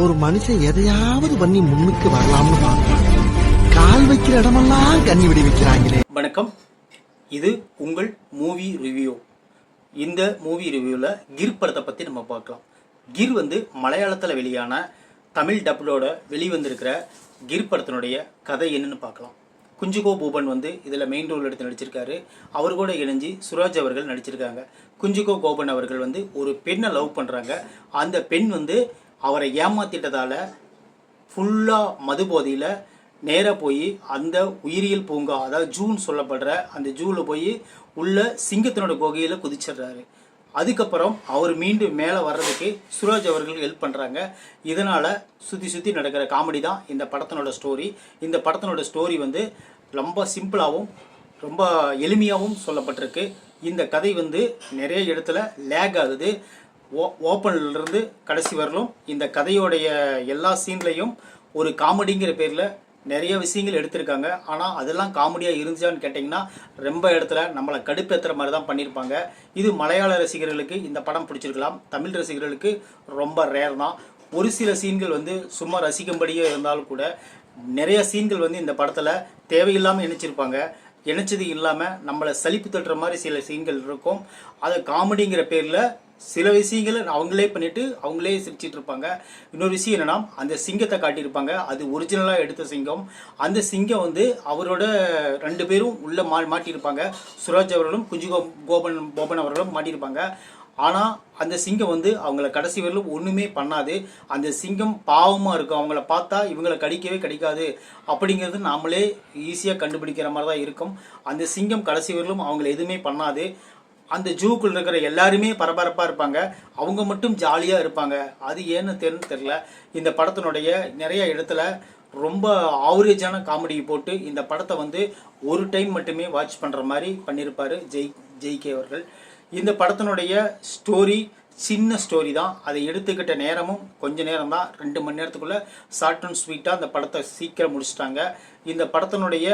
ஒரு மனுஷன் எதையாவது பண்ணி முன்னுக்கு வரலாம்னு பார்ப்பான் கால் வைக்கிற இடமெல்லாம் கண்ணி விடி வைக்கிறாங்களே. வணக்கம். இது உங்கள் மூவி ரிவ்யூ. இந்த மூவி ரிவ்யூவில் கிர் படத்தை பற்றி நம்ம பார்க்கலாம். கிர் வந்து மலையாளத்தில் வெளியான தமிழ் டப்ளோட வெளிவந்திருக்கிற கிர் படத்தினுடைய கதை என்னன்னு பார்க்கலாம். குஞ்சுகோ பூபன் வந்து இதில் மெயின் ரோல் எடுத்து நடிச்சிருக்காரு. அவர் கூட இணைஞ்சு சுராஜ் அவர்கள் நடிச்சிருக்காங்க. குஞ்சுகோ கோபன் அவர்கள் வந்து ஒரு பெண்ணை லவ் பண்ணுறாங்க அந்த பெண் வந்து அவரை ஏமாத்திட்டதால ஃபுல்லாக மது போதையில் நேராக போய் அந்த உயிரியல் பூங்கா அதாவது ஜூன் சொல்லப்படுற அந்த ஜூவில் போய் உள்ள சிங்கத்தினோட குகையில் குதிச்சிடுறாரு. அதுக்கப்புறம் அவர் மீண்டும் மேலே வர்றதுக்கு சுராஜ் அவர்கள் ஹெல்ப் பண்ணுறாங்க இதனால் சுற்றி சுற்றி நடக்கிற காமெடி தான் இந்த படத்தினோட ஸ்டோரி இந்த படத்தினோட ஸ்டோரி வந்து ரொம்ப சிம்பிளாகவும் ரொம்ப எளிமையாகவும் சொல்லப்பட்டிருக்கு. இந்த கதை வந்து நிறைய இடத்துல லேக் ஆகுது. ஓ ஓப்பன்லேருந்து கடைசி வரலும் இந்த கதையோடைய எல்லா சீன்லையும் ஒரு காமெடிங்கிற பேரில் நிறைய விஷயங்கள் எடுத்திருக்காங்க. ஆனால் அதெல்லாம் காமெடியாக இருந்துச்சான்னு கேட்டிங்கன்னா ரொம்ப இடத்துல நம்மளை கடுப்பேற்றுற மாதிரி தான் பண்ணியிருப்பாங்க. இது மலையாள ரசிகர்களுக்கு இந்த படம் பிடிச்சிருக்கலாம். தமிழ் ரசிகர்களுக்கு ரொம்ப ரேர் தான். ஒரு சில சீன்கள் வந்து சும்மா ரசிக்கும்படியே இருந்தாலும் கூட நிறைய சீன்கள் வந்து இந்த படத்தில் தேவையில்லாமல் இணைச்சிருப்பாங்க. இணைச்சது இல்லாமல் நம்மளை சலிப்பு தட்டுற மாதிரி சில சீன்கள் இருக்கும். அதை காமெடிங்கிற பேரில் சில விஷயங்களை அவங்களே பண்ணிட்டு அவங்களே சிரிச்சிட்டு இருப்பாங்க. இன்னொரு விஷயம் என்னன்னா அந்த சிங்கத்தை காட்டியிருப்பாங்க. அது ஒரிஜினலாக எடுத்த சிங்கம். அந்த சிங்கம் வந்து அவரோட ரெண்டு பேரும் உள்ள மா மாட்டியிருப்பாங்க. சுராஜ் அவர்களும் குஞ்சு கோ கோபன் கோபன் அவர்களும் மாட்டியிருப்பாங்க. ஆனால் அந்த சிங்கம் வந்து அவங்கள கடைசி வரலும் ஒன்றுமே பண்ணாது. அந்த சிங்கம் பாவமாக இருக்கும். அவங்கள பார்த்தா இவங்களை கடிக்கவே கடிக்காது. அப்படிங்கிறது நாமளே ஈஸியாக கண்டுபிடிக்கிற மாதிரி தான் இருக்கும். அந்த சிங்கம் கடைசி வரலும் அவங்கள எதுவுமே பண்ணாது. அந்த ஜூக்குள்ள இருக்கிற எல்லாருமே பரபரப்பாக இருப்பாங்க. அவங்க மட்டும் ஜாலியாக இருப்பாங்க. அது ஏன்னு தெரியல தெரில. இந்த படத்தினுடைய நிறைய இடத்துல ரொம்ப ஆவரேஜான காமெடி போட்டு இந்த படத்தை வந்து ஒரு டைம் மட்டுமே வாட்ச் பண்ணுற மாதிரி பண்ணியிருப்பார் ஜெய் ஜெய்கே அவர்கள். இந்த படத்தினுடைய ஸ்டோரி சின்ன ஸ்டோரி தான். அதை எடுத்துக்கிட்ட நேரமும் கொஞ்ச நேரம் தான். ரெண்டு மணி நேரத்துக்குள்ளே ஷார்ட் அண்ட் ஸ்வீட்டாக அந்த படத்தை சீக்கிரம் முடிச்சிட்டாங்க. இந்த படத்தினுடைய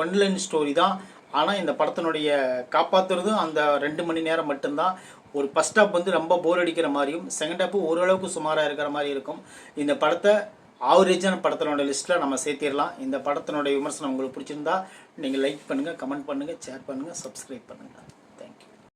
ஒன்லைன் ஸ்டோரி தான். ஆனால் இந்த படத்தினுடைய காப்பாற்றுறதும் அந்த ரெண்டு மணி நேரம் மட்டும்தான். ஒரு ஃபஸ்ட் ஹாப் வந்து ரொம்ப போர் அடிக்கிற மாதிரியும் செகண்ட் ஹாப்பு ஓரளவுக்கு சுமாராக இருக்கிற மாதிரி இருக்கும். இந்த படத்தை ஆவரேஜான படத்தினோட லிஸ்ட்டில் நம்ம சேர்த்திடலாம். இந்த படத்தினுடைய விமர்சனம் உங்களுக்கு பிடிச்சிருந்தா நீங்கள் லைக் பண்ணுங்கள் கமெண்ட் பண்ணுங்கள் ஷேர் பண்ணுங்கள் சப்ஸ்கிரைப் பண்ணுங்கள்